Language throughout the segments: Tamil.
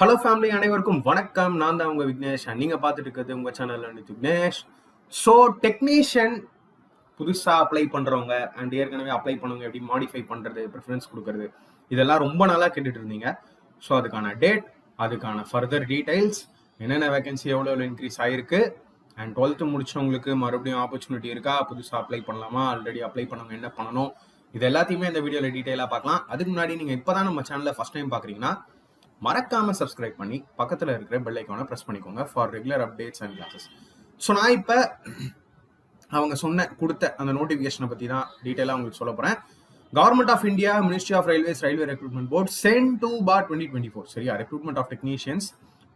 ஹலோ ஃபேமிலி அனைவருக்கும் வணக்கம். நான் தான் உங்க விக்னேஷ். நீங்கள் நீங்க பார்த்துட்டு இருக்கிறது உங்க channel Anith Vignesh. So technician புதுசா அப்ளை பண்றவங்க அண்ட் ஏற்கனவே அப்ளை பண்ணவங்க எப்படி மாடிஃபை பண்றது ப்ரிஃபரன்ஸ் கொடுக்கறது இதெல்லாம் ரொம்ப நாளா கேட்டுட்டு இருந்தீங்க. ஸோ அதுக்கான டேட் அதுக்கான ஃபர்தர் டீடைல்ஸ் என்னென்ன வேகன்சி எவ்வளோ எவ்வளோ இன்க்ரீஸ் ஆயிருக்கு அண்ட் டுவெல்த்து முடிச்சவங்களுக்கு மறுபடியும் ஆப்பர்ச்சுனிட்டி இருக்கா புதுசாக அப்ளை பண்ணலாமா ஆல்ரெடி அப்ளை பண்ணவங்க என்ன பண்ணணும் இது எல்லாத்தையுமே இந்த வீடியோவில் டீட்டெயிலாக பார்க்கலாம். அதுக்கு முன்னாடி நீங்கள் இப்போ தான் நம்ம சேனலில் ஃபஸ்ட் டைம் பார்க்குறீங்கன்னா மறக்காம சப்ஸ்கிரைப் பண்ணி பக்கத்தில் இருக்கிற பெல் ஐக்கானை ப்ரெஸ் பண்ணிக்கோங்க for regular updates and classes so நான் இப்போ அவங்க சொன்ன கொடுத்த அந்த நோட்டிஃபிகேஷனை பற்றி தான் டீட்டெயிலாக உங்களுக்கு சொல்ல போகிறேன் government of India ministry of railways railway recruitment board CEN two bar twenty twenty four சரியா recruitment of technicians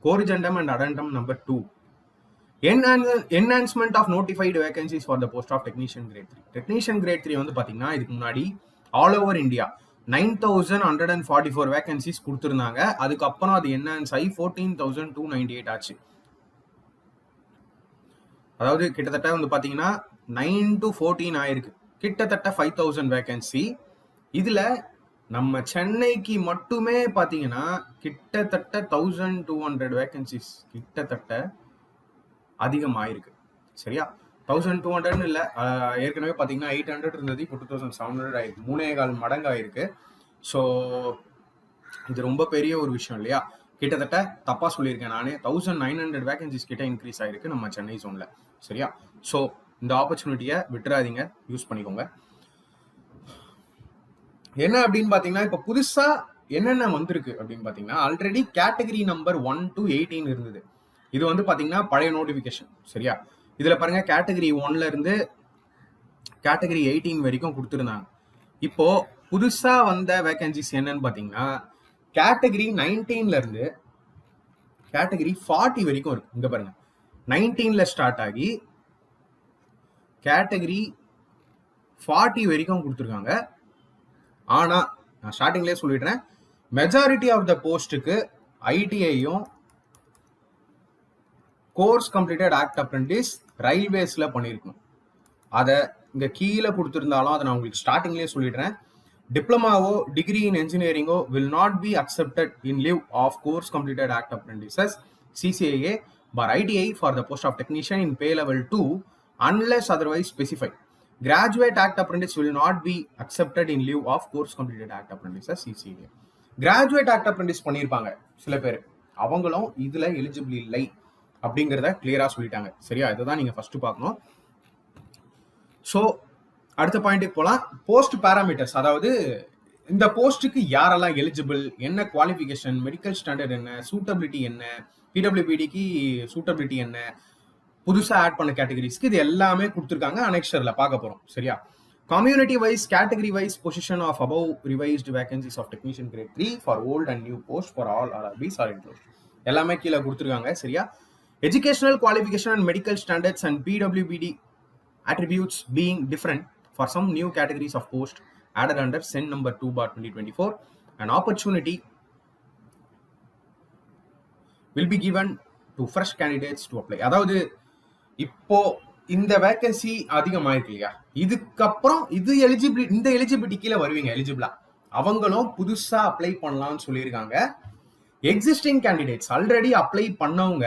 corrigendum and addendum number two enhancement of notified vacancies for the post of technician grade three technician grade three வந்து பார்த்தீங்கன்னா இதுக்கு முன்னாடி all over India nine thousand hundred and forty four vacancies கொடுத்துருந்தாங்க. அதுக்கப்புறம் அது என்னன்னு சை fourteen thousand two ninety eight ஆச்சு. அதாவது கிட்டத்தட்ட வந்து பார்த்தீங்கன்னா நைன் டு ஃபோர்டீன் ஆயிருக்கு. கிட்டத்தட்ட ஃபைவ் தௌசண்ட் வேகன்சி இதில் நம்ம சென்னைக்கு மட்டுமே பார்த்தீங்கன்னா கிட்டத்தட்ட தௌசண்ட் டூ ஹண்ட்ரட் வேகன்சிஸ் கிட்டத்தட்ட அதிகமாயிருக்கு. சரியா? தௌசண்ட் டூ ஹண்ட்ரட்னு இல்லை. ஏற்கனவே பார்த்தீங்கன்னா எயிட் ஹண்ட்ரட் இருந்தது. இப்போ டூ தௌசண்ட் செவன் ஹண்ட்ரட் ஆயிருக்கு மூணே கால் மடங்கு ஆயிருக்கு ஸோ இது ரொம்ப பெரிய ஒரு விஷயம் இல்லையா? கிட்டத்தட்ட தப்பாக சொல்லியிருக்கேன் நானே. தௌசண்ட் நைன் ஹண்ட்ரட் வேகன்சிஸ் கிட்ட இன்க்ரீஸ் ஆயிருக்கு நம்ம சென்னை ஜோனில் சரியா? ஸோ இந்த ஆப்பர்ச்சுனிட்டியை விட்டுறாதீங்க. யூஸ் பண்ணிக்கோங்க. என்ன அப்படின்னு பார்த்தீங்கன்னா இப்போ புதுசாக என்னென்ன வந்திருக்கு அப்படின்னு பார்த்தீங்கன்னா already category number one to eighteen இருந்தது. இது வந்து பார்த்தீங்கன்னா பழைய நோட்டிஃபிகேஷன் சரியா? இதில் பாருங்கள் கேட்டகரி ஒன்லேருந்து கேட்டகரி எயிட்டீன் வரைக்கும் கொடுத்துருந்தாங்க. இப்போது புதுசாக வந்த வேகன்சிஸ் என்னன்னு பார்த்தீங்கன்னா கேட்டகரி நைன்டீன்லேருந்து கேட்டகரி ஃபார்ட்டி வரைக்கும் இருக்கு. இங்கே பாருங்கள் நைன்டீனில் ஸ்டார்ட் ஆகி கேட்டகரி ஃபார்ட்டி வரைக்கும் கொடுத்துருக்காங்க. ஆனால் நான் ஸ்டார்டிங்லேயே சொல்லிடுறேன் மெஜாரிட்டி ஆஃப் த போஸ்ட்டுக்கு ஐடிஐயும் கோர்ஸ் கம்ப்ளீட்டட் ஆக்ட் அப்ரெண்டிஸ் ரயில்வேஸில் பண்ணியிருக்கணும் அதை இங்கே கீழே கொடுத்துருந்தாலும் அதை நான் உங்களுக்கு ஸ்டார்டிங்லேயே சொல்லிடுறேன். டிப்ளமாவோ degree in என்ஜினியரிங்கோ will not be accepted in lieu of course completed act apprentices CCIA bar ITI for the post of technician in pay level two unless otherwise specified graduate act apprentice will not be accepted in lieu of course completed act apprentices CCA graduate act apprentice பண்ணியிருப்பாங்க சில பேர். அவங்களும் இதில் எலிஜிபிள் இல்லை. அப்படிங்கிறத கிளியராக சொல்லிட்டாங்க. சரியா? இதை தான் நீங்கள் ஃபஸ்ட்டு பார்க்கணும். ஸோ அடுத்த பாயிண்ட்டுக்கு போகலாம் போஸ்ட் பேராமீட்டர்ஸ் அதாவது இந்த போஸ்ட்டுக்கு யாரெல்லாம் எலிஜிபிள் என்ன குவாலிஃபிகேஷன் மெடிக்கல் ஸ்டாண்டர்ட் என்ன சூட்டபிலிட்டி என்ன பிடபிள்யூபிடிக்கு சூட்டபிலிட்டி என்ன புதுசாக ஆட் பண்ண கேட்டகரிஸ்க்கு இது எல்லாமே கொடுத்துருக்காங்க அனெக்ஷரில் பார்க்க போகிறோம் சரியா? Community wise category wise position of above revised vacancies of technician grade three for old and new post for all R R include எல்லாமே கீழே கொடுத்துருக்காங்க. சரியா? Educational qualification and medical standards and PWBD different for some new some of post of post added under SEN number 2 bar 2024 an opportunity will be given to fresh candidates to apply அதாவது இப்போ இந்த வேகன்சி அதிகமாயிருக்கு இல்லையா இதுக்கப்புறம் இது எலிஜிபிலி இந்த எலிஜிபிலிட்டி கீழே வருவீங்க எலிஜிபிளா அவங்களும் புதுசா அப்ளை பண்ணலாம்னு சொல்லியிருக்காங்க. எக்ஸிஸ்டிங் கேண்டிடேட்ஸ் ஆல்ரெடி அப்ளை பண்ணவங்க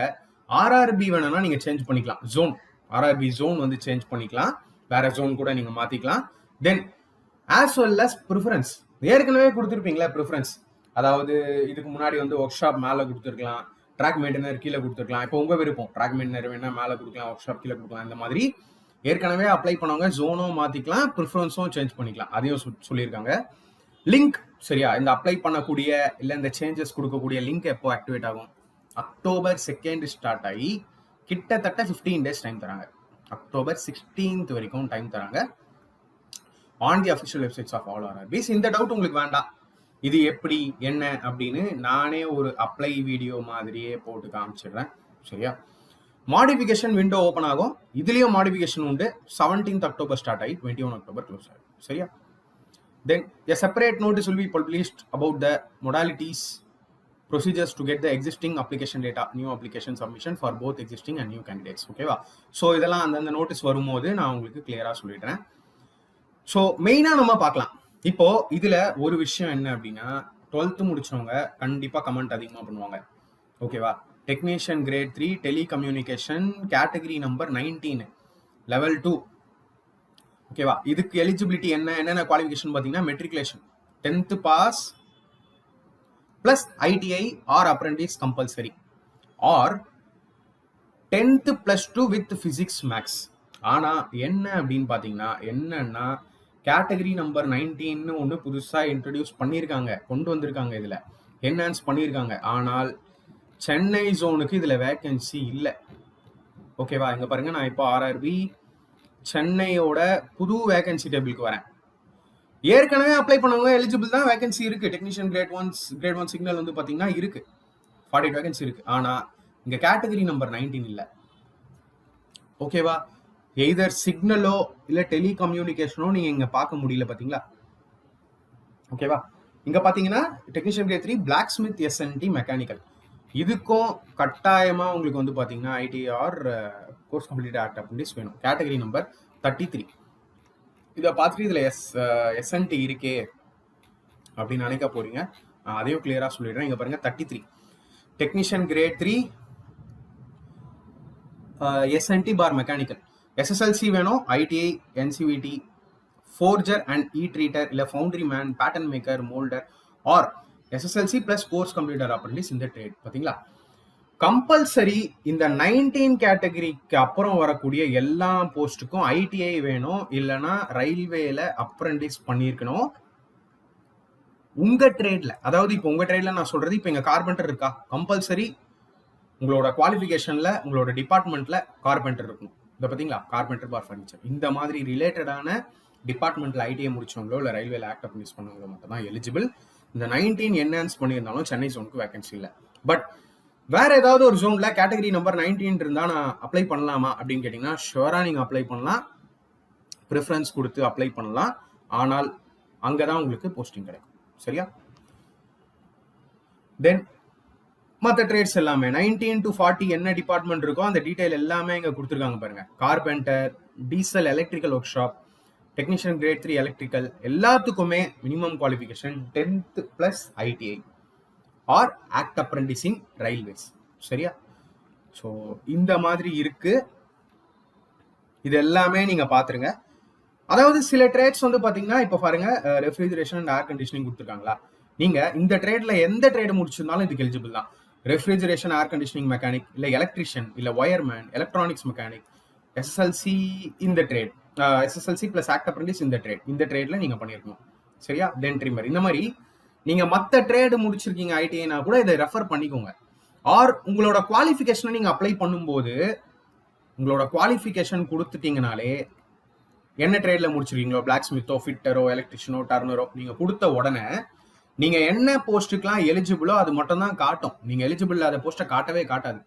ஆர்ஆர்பி வேணும்னா நீங்க சேஞ்ச் பண்ணிக்கலாம். ஜோன் ஆர்ஆர்பி ஜோன் வந்து சேஞ்ச் பண்ணிக்கலாம். வேற ஜோன் கூட நீங்க மாத்திக்கலாம். Then as well as preference ஏற்கனவே கொடுத்துருப்பீங்களா ப்ரிஃபரன்ஸ் அதாவது இதுக்கு முன்னாடி வந்து ஒர்க் ஷாப் மேலே கொடுத்துருக்கலாம். ட்ராக் மெயின்டனர் கீழே கொடுத்துருக்கலாம். இப்போ உங்கள் விருப்பம். ட்ராக் மெயின்டனர் வேணா மேலே கொடுக்கலாம் ஒர்க் ஷாப் கீழே கொடுக்கலாம் இந்த மாதிரி. ஏற்கனவே அப்ளை பண்ணவங்க ஜோனும் மாற்றிக்கலாம் ப்ரிஃபரன்ஸும் சேஞ்ச் பண்ணிக்கலாம். அதையும் சொல்லியிருக்காங்க. லிங்க் சரியா? இந்த அப்ளை பண்ணக்கூடிய இல்லை இந்த சேஞ்சஸ் கொடுக்கக்கூடிய லிங்க் எப்போ ஆக்டிவேட் ஆகும்? அக்டோபர் செகண்ட் ஸ்டார்ட் ஆகி கிட்டத்தட்ட 15 டேஸ் டைம் தராங்க. அக்டோபர் சிக்ஸ்டீன்த் வரைக்கும் டைம் தராங்க. On the official websites of all RRBs இந்த டவுட் உங்களுக்கு வேண்டாம். இது எப்படி என்ன அப்படின்னு நானே ஒரு அப்ளை வீடியோ மாதிரியே போட்டு காமிச்சிடுறேன். சரியா? மாடிஃபிகேஷன் விண்டோ ஓப்பன் ஆகும். இதுலேயும் மாடிஃபிகேஷன் உண்டு. 17th அக்டோபர் ஸ்டார்ட் ஆகி டுவெண்ட்டி ஒன் அக்டோபர் க்ளோஸ் ஆகும் சரியா? Then a separate notice will be published about the modalities procedures to get the existing application data new application submission for both existing and new candidates. ஓகேவா ஸோ இதெல்லாம் அந்தந்த நோட்டீஸ் வரும்போது நான் உங்களுக்கு கிளியராக சொல்லிடுறேன். ஸோ மெயினாக நம்ம பார்க்கலாம். இப்போ இதில் ஒரு விஷயம் என்ன அப்படின்னா டுவெல்த்து முடிச்சவங்க கண்டிப்பாக கமெண்ட் அதிகமாக பண்ணுவாங்க. ஓகேவா technician grade three telecommunication category number nineteen level two ஓகேவா இதுக்கு எலிஜிபிலிட்டி என்ன என்னென்ன குவாலிஃபிகேஷன் பார்த்தீங்கன்னா matriculation tenth pass plus ITI or apprentice compulsory or tenth plus two with physics maths ஆனால் என்ன அப்படின்னு பார்த்தீங்கன்னா என்னன்னா கேட்டகரி நம்பர் நைன்டீன்னு ஒன்று புதுசாக இன்ட்ரடியூஸ் பண்ணியிருக்காங்க கொண்டு வந்திருக்காங்க இதில். என்ஹான்ஸ் பண்ணியிருக்காங்க ஆனால் சென்னை ஜோனுக்கு இதில் வேக்கன்சி இல்லை. ஓகேவா இங்கே பாருங்கள் நான் இப்போ ஆர்ஆர்பி சென்னையோட புது வேகன்சி டேபிளுக்கு வரேன். ஏற்கனவே அப்ளை பண்ணவங்க எலிஜிபிள் தான் வேகன்சி இருக்கு. Technician grade ones grade one signal வந்து பார்த்தீங்கன்னா இருக்கு. ஃபார்ட்டி எயிட் வேகன்சி இருக்கு. ஆனால் இங்கே கேட்டகரி நம்பர் நைன்டீன் இல்லை. ஓகேவா எய்தர் சிக்னலோ இல்லை டெலிகம்யூனிகேஷனோ நீங்கள் இங்கே பார்க்க முடியல பார்த்தீங்களா ஓகேவா இங்கே பார்த்தீங்கன்னா technician grade three blacksmith S and T mechanical இதுக்கும் கட்டாயமாக உங்களுக்கு வந்து பார்த்தீங்கன்னா ITR course complete act apprentice வேணும். கேட்டகரி நம்பர் தேர்ட்டி த்ரீ இதை பார்த்துட்டு இதில் எஸ் எஸ்என்டி இருக்கே அப்படின்னு நினைக்க போறீங்க. அதையும் கிளியராக சொல்லிடுறேன். இங்கே பாருங்க thirty three technician grade three S and T bar mechanical SSLC வேணும் ITI NCVT forger and heat treater இல்லை foundry man pattern maker moulder or SSLC plus course computer apprentice இந்த ட்ரேட் பார்த்தீங்களா கம்பல்சரி இந்த நைன்டீன் கேட்டகரிக்கு அப்புறம் வரக்கூடிய எல்லா போஸ்ட்டுக்கும் ஐடிஐ வேணும் இல்லைன்னா ரயில்வேல அப்ரண்டிஸ் பண்ணியிருக்கணும் உங்க ட்ரேட்ல அதாவது இப்போ உங்க ட்ரேட்ல நான் சொல்றது இப்போ எங்க கார்பெண்டர் இருக்கா? கம்பல்சரி உங்களோட குவாலிஃபிகேஷன்ல உங்களோட டிபார்ட்மெண்ட்ல கார்பெண்டர் இருக்கணும். இதை பார்த்தீங்களா கார்பெண்டர் பார் ஃபர்னிச்சர் இந்த மாதிரி ரிலேட்டடான டிபார்ட்மெண்ட்ல ஐடிஐ முடிச்சவங்களோ இல்லை ரயில்வேல ஆக்ட் அப்ரண்டிஸ் பண்ணவங்களோ மட்டும் தான் எலிஜிபிள் இந்த நைன்டீன் என்ஹான்ஸ் பண்ணியிருந்தாலும் சென்னை ஜோனுக்கு வேகன்சி இல்லை. பட் வேற ஏதாவது ஒரு ஜோன்ல கேட்டகரி நம்பர் நைன்டீன் இருந்தா நான் அப்ளை பண்ணலாமா அப்படின்னு கேட்டீங்கன்னா ஷுவரா நீங்க அப்ளை பண்ணலாம். ப்ரிஃபரன்ஸ் கொடுத்து அப்ளை பண்ணலாம். ஆனால் அங்கதான் உங்களுக்கு போஸ்டிங் கிடைக்கும். சரியா? தென் மற்ற ட்ரேட்ஸ் எல்லாமே நைன்டீன் டு ஃபார்ட்டி என்ன டிபார்ட்மெண்ட் இருக்கோ அந்த டீட்டெயில் எல்லாமே இங்கே கொடுத்துருக்காங்க பாருங்க. Carpenter diesel electrical workshop technician grade three electrical எல்லாத்துக்குமே minimum qualification tenth plus ITI or act apprenticing railways சரியா? ஸோ இந்த மாதிரி இருக்கு. இது எல்லாமே நீங்க பாத்துருங்க. அதாவது சில ட்ரேட்ஸ் வந்து பாத்தீங்கன்னா இப்போ பாருங்க ரெஃப்ரிஜரேஷன் அண்ட் ஏர் கண்டிஷனிங் கொடுத்துருக்காங்களா? நீங்க இந்த ட்ரேட்ல எந்த ட்ரேட் முடிச்சிருந்தாலும் இதுக்கு எலிஜிபிள் தான். ரெஃப்ரிஜரேஷன் ஏர் கண்டிஷனிங் மெக்கானிக் இல்ல எலக்ட்ரிஷியன் இல்ல ஒயர்மேன் எலக்ட்ரானிக்ஸ் மெக்கானிக் எஸ்எஸ்எல்சி இந்த trade SSLC plus act apprentice இந்த ட்ரேட் இந்த ட்ரேட்ல நீங்க பண்ணிருக்கணும். சரியா? தென் ட்ரிமர் இந்த மாதிரி நீங்க மத்த ட்ரேடு முடிச்சிருக்கீங்க ஐடிஐனா கூட இதை ரெஃபர் பண்ணிக்கோங்க. ஆர் உங்களோட குவாலிஃபிகேஷனை நீங்க அப்ளை பண்ணும்போது உங்களோட குவாலிஃபிகேஷன் கொடுத்துட்டீங்கனாலே என்ன ட்ரேட்ல முடிச்சிருக்கீங்களோ பிளாக் ஸ்மித்தோ ஃபிட்டரோ எலக்ட்ரிஷியனோ டர்னரோ நீங்க கொடுத்த உடனே நீங்க என்ன போஸ்ட்டுக்கெல்லாம் எலிஜிபிளோ அது மட்டும் தான் காட்டும். நீங்க எலிஜிபிள் இல்லாத போஸ்ட்டை காட்டவே காட்டாது.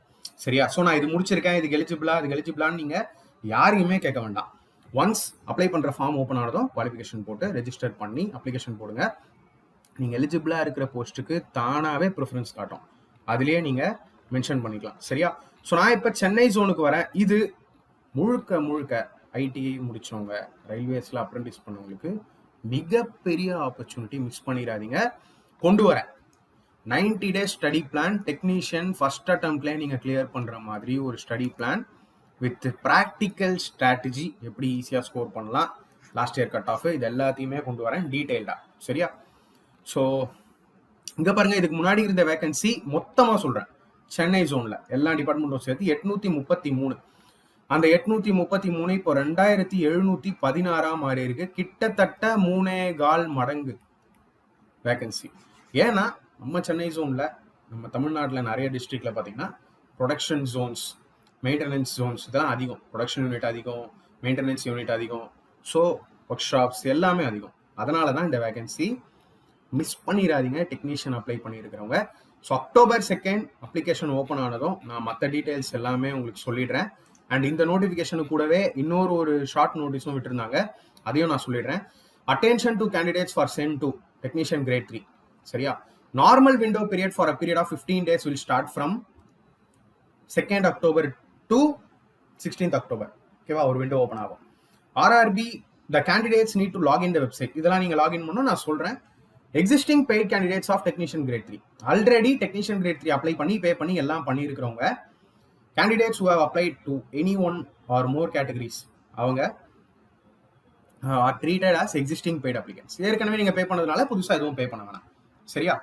சரியா? ஸோ நான் இது முடிச்சிருக்கேன் இதுக்கு எலிஜிபிளா இதுக்கு எலிஜிபிளான்னு நீங்க யாரையுமே கேட்க வேண்டாம். ஒன்ஸ் அப்ளை பண்ற ஃபார்ம் ஓப்பன் ஆனதும் குவாலிஃபிகேஷன் போட்டு ரெஜிஸ்டர் பண்ணி அப்ளிகேஷன் போடுங்க. நீங்கள் எலிஜிபிளாக இருக்கிற போஸ்ட்டுக்கு தானாகவே ப்ரிஃபரன்ஸ் காட்டும். அதுலேயே நீங்கள் மென்ஷன் பண்ணிக்கலாம். சரியா? ஸோ நான் இப்போ சென்னை ஜோனுக்கு வரேன். இது முழுக்க முழுக்க ஐடிஐ முடித்தவங்க ரயில்வேஸில் அப்ரெண்டிஸ் பண்ணவங்களுக்கு மிகப்பெரிய ஆப்பர்ச்சுனிட்டி மிஸ் பண்ணிடாதீங்க. கொண்டு வரேன். Ninety days study plan technician first அட்டம்ப்ட்லேயே நீங்கள் கிளியர் பண்ணுற மாதிரி ஒரு study plan with practical strategy எப்படி ஈஸியாக ஸ்கோர் பண்ணலாம். லாஸ்ட் இயர் கட் ஆஃப் இது எல்லாத்தையுமே கொண்டு வரேன் டீட்டெயில்டாக சரியா? ஸோ இங்கே பாருங்க இதுக்கு முன்னாடி இருந்த வேகன்சி மொத்தமாக சொல்கிறேன் சென்னை ஜோனில் எல்லா டிபார்ட்மெண்ட்டும் சேர்த்து எட்நூற்றி முப்பத்தி மூணு. அந்த எட்நூத்தி முப்பத்தி மூணு இப்போ ரெண்டாயிரத்தி எழுநூத்தி பதினாறாம் மாறி இருக்கு. கிட்டத்தட்ட மூணே கால் மடங்கு வேகன்சி ஏன்னா நம்ம சென்னை ஜோன்ல நம்ம தமிழ்நாட்டில் நிறைய டிஸ்ட்ரிக்ட்ல பார்த்தீங்கன்னா ப்ரொடக்ஷன் ஜோன்ஸ் மெயின்டெனன்ஸ் ஜோன்ஸ் இதெல்லாம் அதிகம். ப்ரொடக்ஷன் யூனிட் அதிகம் மெயின்டெனன்ஸ் யூனிட் அதிகம் ஸோ ஒர்க் ஷாப்ஸ் எல்லாமே அதிகம். அதனால தான் இந்த வேகன்சி மிஸ் பண்ணிடாதீங்க technician apply பண்ணியிருக்கிறவங்க so October second application open ஆனதும் நான் மற்ற டீட்டெயில்ஸ் எல்லாமே உங்களுக்கு சொல்லிடுறேன். அண்ட் இந்த நோட்டிஃபிகேஷனு கூடவே இன்னொரு ஒரு ஷார்ட் நோட்டீஸும் விட்டுருந்தாங்க. அதையும் நான் சொல்லிடுறேன். Attention to candidates for CEN two technician grade three சரியா? Normal window period for a period of fifteen days will start from second October to sixteenth October ஓகேவா ஒரு விண்டோ ஓப்பன் ஆகும். RRB the candidates need to login the website இதெல்லாம் நீங்கள் லாகின் பண்ணணும். நான் சொல்கிறேன் existing paid candidates of technician grade three already technician grade three apply பண்ணி பே பண்ணி எல்லாம் பண்ணியிருக்கிறவங்க candidates who have applied to any one or more categories அவங்க are treated as existing paid applicants ஏற்கனவே நீங்கள் பே பண்ணதுனால புதுசாக எதுவும் பே பண்ண வேணாம். சரியா?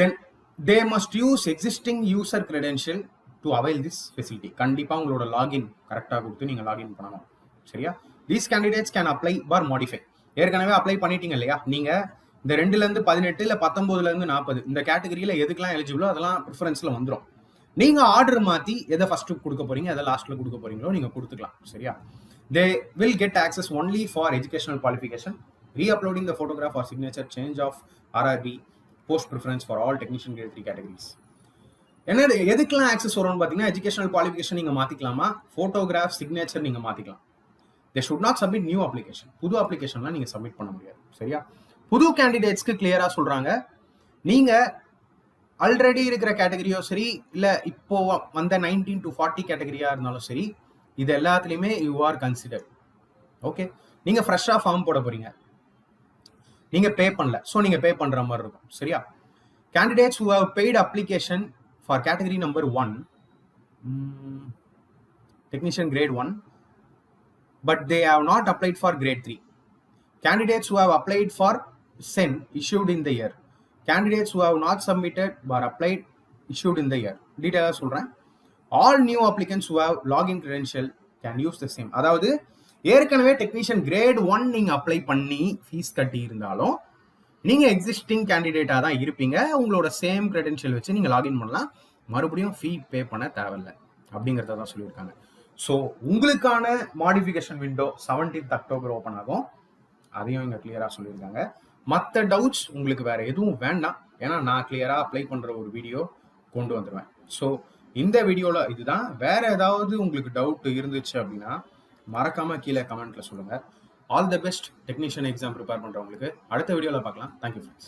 Then they must use existing user credential to avail this facility கண்டிப்பாக உங்களோட லாகின் கரெக்டாக கொடுத்து நீங்கள் லாகின் பண்ணணும். சரியா? These candidates can apply for modify ஏற்கனவே அப்ளை பண்ணிட்டீங்க இல்லையா? நீங்கள் இந்த ரெண்டுலேருந்து பதினெட்டு இல்லை பத்தொம்போதுலேருந்து நாற்பது இந்த கேட்டகரியில் எதுக்கெல்லாம் எலிஜிபிளோ அதெல்லாம் ப்ரிஃபரன்ஸில் வந்துடும் நீங்கள் ஆர்டர் மாற்றி எதை ஃபஸ்ட்டு கொடுக்க போறீங்க எதை லாஸ்ட்டில் கொடுக்க போறீங்களோ நீங்கள் கொடுத்துக்கலாம் சரியா? They will get access only for educational qualification reuploading the photograph or signature change of RRB post preference for all technician grade three categories என்ன எதுக்கெல்லாம் ஆக்சஸ் வரும்னு பார்த்தீங்கன்னா எஜுகேஷனல் குவாலிஃபிகேஷன் நீங்கள் மாற்றிக்கலாமா ஃபோட்டோகிராஃப் சிக்னேச்சர் நீங்கள் மாற்றிக்கலாம் they should not submit new application புது அப்ளிகேஷன்லாம் நீங்கள் சப்மிட் பண்ண முடியாது சரியா? புது கேண்டிடேட்ஸ்க்கு கிளியராக சொல்கிறாங்க நீங்கள் ஆல்ரெடி இருக்கிற கேட்டகரியோ சரி இல்லை இப்போ வந்த நைன்டீன் டு ஃபார்ட்டி கேட்டகரியாக இருந்தாலும் சரி இது எல்லாத்துலேயுமே யூ ஆர் கன்சிடர் ஓகே நீங்கள் ஃப்ரெஷ்ஷாக ஃபார்ம் போட போகிறீங்க நீங்கள் பே பண்ணல. ஸோ நீங்கள் பே பண்ணுற மாதிரி இருக்கும். சரியா? Candidates who have paid application for category number one technician grade one but they have not applied for grade three candidates who have applied for SEN issued in the year. Candidates who have not submitted or applied issued in the year. டீட்டெயிலாக சொல்கிறேன் all new applicants who have login credential can use the same அதாவது ஏற்கனவே டெக்னீஷியன் கிரேட் ஒன் நீங்கள் அப்ளை பண்ணி ஃபீஸ் கட்டி இருந்தாலும் நீங்கள் எக்ஸிஸ்டிங் கேண்டிடேட்டாக தான் இருப்பீங்க. உங்களோட சேம் கிரெடென்ஷியல் வச்சு நீங்கள் லாகின் பண்ணலாம். மறுபடியும் ஃபீ பே பண்ண தேவையில்லை. அப்படிங்கிறத தான் சொல்லியிருக்காங்க. ஸோ உங்களுக்கான modification window seventeenth October open ஆகும். அதையும் இங்கே கிளியராக சொல்லியிருக்காங்க. மற்ற டவுட்ஸ் உங்களுக்கு வேற எதுவும் வேண்டாம். ஏன்னா நான் கிளியராக அப்ளை பண்ணுற ஒரு வீடியோ கொண்டு வந்துடுவேன் ஸோ இந்த வீடியோவில் இதுதான். வேற ஏதாவது உங்களுக்கு டவுட் இருந்துச்சு அப்படின்னா மறக்காம கீழே கமெண்ட்ல சொல்லுங்க. All the best technician exam prepare பண்ணுறவங்களுக்கு அடுத்த வீடியோவில் பார்க்கலாம். Thank you friends